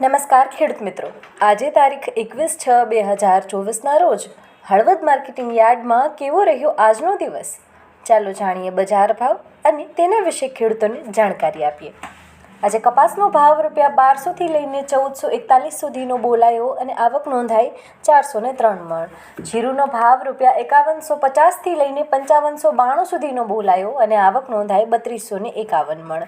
નમસ્કાર ખેડૂત મિત્રો. આજે તારીખ એકવીસ છ બે હજાર ચોવીસના રોજ હળવદ માર્કેટિંગ યાર્ડમાં કેવો રહ્યો આજનો દિવસ? ચાલો જાણીએ બજાર ભાવ અને તેના વિશે ખેડૂતોને જાણકારી આપીએ. આજે કપાસનો ભાવ રૂપિયા બારસોથી લઈને ચૌદસો એકતાલીસ સુધીનો બોલાયો અને આવક નોંધાઈ ચારસો ને ત્રણ મણ. જીરુનો ભાવ રૂપિયા એકાવનસો પચાસથી લઈને પંચાવનસો બાણું સુધીનો બોલાયો અને આવક નોંધાઈ બત્રીસો ને એકાવન મણ.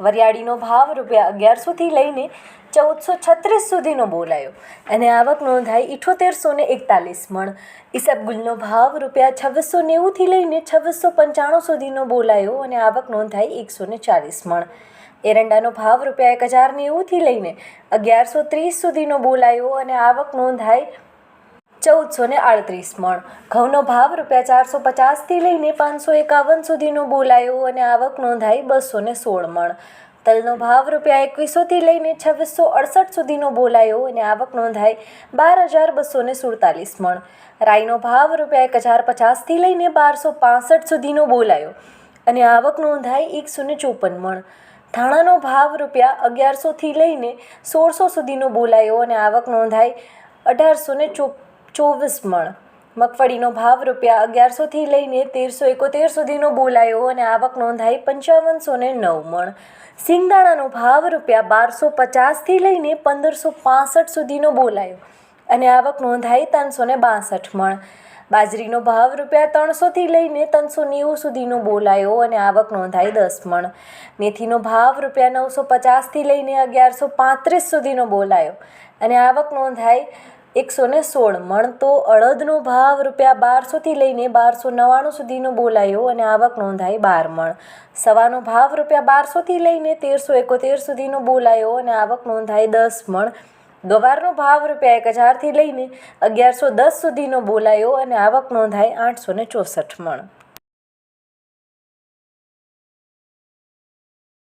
વરિયાળીનો ભાવ રૂપિયા અગિયારસોથી લઈને ચૌદસો છત્રીસ સુધીનો બોલાયો. અને આવક નોંધાઈ ઇઠોતેરસો ને એકતાલીસ મણ. ઈસબગુલનો ભાવ રૂપિયા છવ્વીસો નેવુંથી લઈને છવ્વીસો પંચાણું સુધીનો બોલાયો અને આવક નોંધાઈ એકસો ને ચાલીસ મણ. એરંડાનો ભાવ રૂપિયા એક હજાર નેવુંથી લઈને અગિયારસો ત્રીસ સુધીનો બોલાયો અને આવક નોંધાઈ ચૌદસો ને આડત્રીસ મણ. ઘઉંનો ભાવ રૂપિયા ચારસો પચાસથી લઈને પાંચસો એકાવન સુધીનો બોલાયો અને આવક નોંધાઈ બસો ને સોળ મણ. તલનો ભાવ રૂપિયા એકવીસોથી લઈને છવ્વીસો અડસઠ સુધીનો બોલાયો અને આવક નોંધાઈ બાર હજાર બસો ને સુડતાલીસ મણ. રાઈનો ભાવ રૂપિયા એક હજાર પચાસથી લઈને બારસો પાસઠ સુધીનો બોલાયો અને આવક નોંધાઈ એકસો ને ચોપન મણ. ધાણાનો ભાવ રૂપિયા અગિયારસોથી લઈને સોળસો સુધીનો બોલાયો અને આવક નોંધાઈ અઢારસો ને ચો ચોવીસ મણ. મગફળીનો ભાવ રૂપિયા અગિયારસોથી લઈને તેરસો એકોતેર સુધીનો બોલાયો અને આવક નોંધાઈ પંચાવનસો ને નવ મણ. સિંગદાણાનો ભાવ રૂપિયા બારસો પચાસથી લઈને પંદરસો પાસઠ સુધીનો બોલાયો અને આવક નોંધાઈ ત્રણસો ને બાસઠ મણ. બાજરીનો ભાવ રૂપિયા ત્રણસોથી લઈને ત્રણસો નેવું સુધીનો બોલાયો અને આવક નોંધાઈ દસ મણ. મેથીનો ભાવ રૂપિયા નવસો પચાસથી લઈને અગિયારસો પાંત્રીસ સુધીનો બોલાયો અને આવક નોંધાઈ એકસો ને સોળ મણ તો અડદનો ભાવ રૂપિયા બારસોથી લઈને બારસો નવ્વાણું સુધીનો બોલાયો અને આવક નોંધાઈ બાર મણ. સવાનો ભાવ રૂપિયા બારસોથી લઈને તેરસો એકોતેર સુધીનો બોલાયો અને આવક નોંધાઈ દસ મણ. ગવારનો ભાવ રૂપિયા એક હજારથી લઈને અગિયારસો દસ સુધીનો બોલાયો અને આવક નોંધાઈ આઠસો ચોસઠ મણ.